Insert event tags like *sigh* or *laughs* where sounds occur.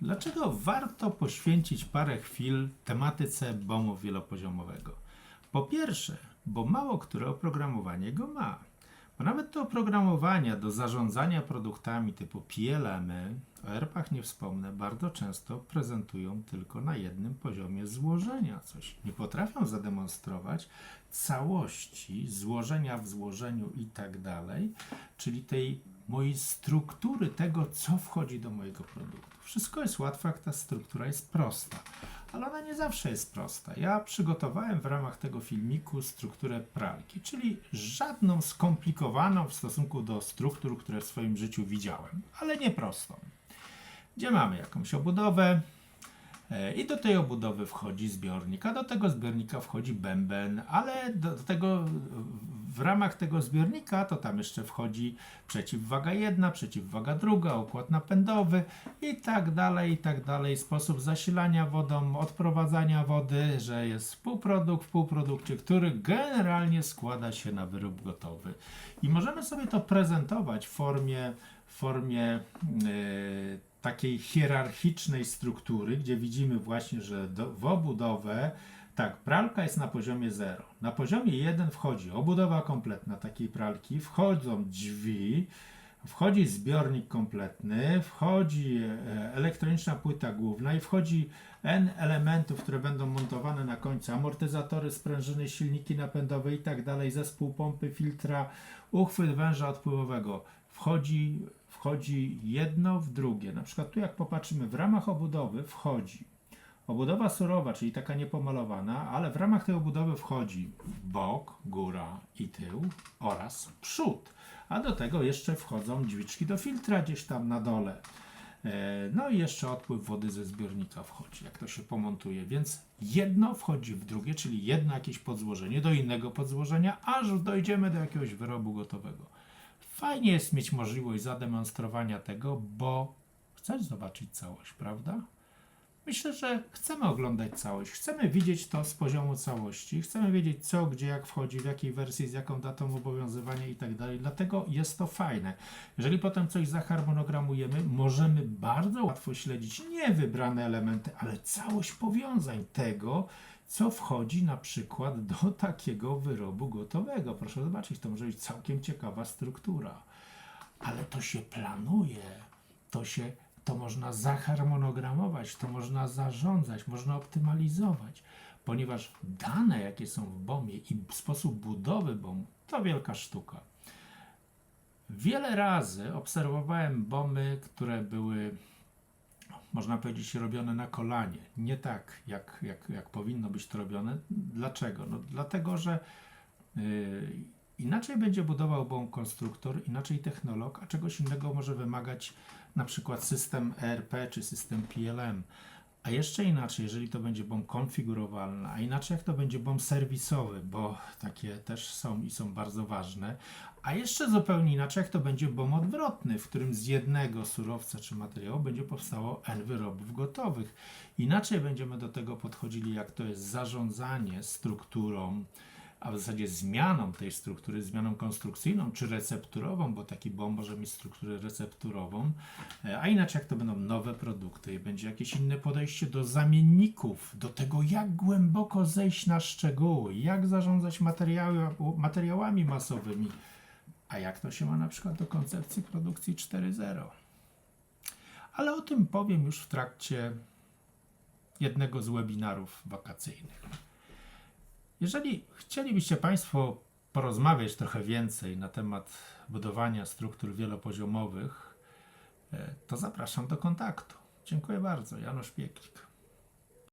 Dlaczego warto poświęcić parę chwil tematyce BOM-u wielopoziomowego? Po pierwsze, bo mało które oprogramowanie go ma. Bo nawet te oprogramowania do zarządzania produktami typu PLM-y, o ERP-ach nie wspomnę, bardzo często prezentują tylko na jednym poziomie złożenia coś. Nie potrafią zademonstrować całości, złożenia w złożeniu i tak dalej, czyli tej mojej struktury tego, co wchodzi do mojego produktu. Wszystko jest łatwe, jak ta struktura jest prosta, ale ona nie zawsze jest prosta. Ja przygotowałem w ramach tego filmiku strukturę pralki, czyli żadną skomplikowaną w stosunku do struktur, które w swoim życiu widziałem, ale nie prostą. Gdzie mamy jakąś obudowę, E, I do tej obudowy wchodzi zbiornik, a do tego zbiornika wchodzi bęben, ale do, do tego w ramach tego zbiornika to tam jeszcze wchodzi przeciwwaga jedna, przeciwwaga druga, układ napędowy i tak dalej, i tak dalej. Sposób zasilania wodą, odprowadzania wody, że jest półprodukt w półprodukcie, który generalnie składa się na wyrób gotowy. I możemy sobie to prezentować w formie, w formie yy, takiej hierarchicznej struktury, gdzie widzimy właśnie, że do, w obudowę, tak, pralka jest na poziomie 0. Na poziomie 1 wchodzi obudowa kompletna takiej pralki, wchodzą drzwi, wchodzi zbiornik kompletny, wchodzi e, elektroniczna płyta główna i wchodzi N elementów, które będą montowane na końcu, amortyzatory, sprężyny, silniki napędowe i tak dalej, zespół pompy, filtra, uchwyt węża odpływowego. Wchodzi, wchodzi jedno w drugie. Na przykład tu jak popatrzymy, w ramach obudowy wchodzi obudowa surowa, czyli taka niepomalowana, ale w ramach tej obudowy wchodzi bok, góra i tył oraz przód. A do tego jeszcze wchodzą drzwiczki do filtra gdzieś tam na dole. E, No i jeszcze odpływ wody ze zbiornika wchodzi, jak to się pomontuje. Więc jedno wchodzi w drugie, czyli jedno jakieś podzłożenie do innego podzłożenia, aż dojdziemy do jakiegoś wyrobu gotowego. Fajnie jest mieć możliwość zademonstrowania tego, bo chcesz zobaczyć całość, prawda? Myślę, że chcemy oglądać całość, chcemy widzieć to z poziomu całości, chcemy wiedzieć co, gdzie, jak wchodzi, w jakiej wersji, z jaką datą obowiązywania i tak dalej. Dlatego jest to fajne. Jeżeli potem coś zaharmonogramujemy, możemy bardzo łatwo śledzić nie wybrane elementy, ale całość powiązań tego, co wchodzi na przykład do *laughs* takiego wyrobu gotowego. Proszę zobaczyć, to może być całkiem ciekawa struktura. Ale to się planuje, to się to można zaharmonogramować, to można zarządzać, można optymalizować, ponieważ dane, jakie są w BOM-ie i sposób budowy BOM, to wielka sztuka. Wiele razy obserwowałem BOMy, które były, można powiedzieć, robione na kolanie. Nie tak, jak, jak, jak powinno być to robione. Dlaczego? No, dlatego, że yy, inaczej będzie budował BOM konstruktor, inaczej technolog, a czegoś innego może wymagać na przykład system ERP czy system PLM. A jeszcze inaczej, jeżeli to będzie BOM konfigurowalny, a inaczej jak to będzie BOM serwisowy, bo takie też są i są bardzo ważne. A jeszcze zupełnie inaczej, jak to będzie BOM odwrotny, w którym z jednego surowca czy materiału będzie powstało N wyrobów gotowych. Inaczej będziemy do tego podchodzili, jak to jest zarządzanie strukturą, a w zasadzie zmianą tej struktury, zmianą konstrukcyjną czy recepturową, bo taki BOM może mieć strukturę recepturową, e, a inaczej jak to będą nowe produkty i będzie jakieś inne podejście do zamienników, do tego jak głęboko zejść na szczegóły, jak zarządzać materiały, materiałami masowymi, a jak to się ma na przykład do koncepcji produkcji 4.0. Ale o tym powiem już w trakcie jednego z webinarów wakacyjnych. Jeżeli chcielibyście Państwo porozmawiać trochę więcej na temat budowania struktur wielopoziomowych, e, to zapraszam do kontaktu. Dziękuję bardzo. Janusz Pieklik.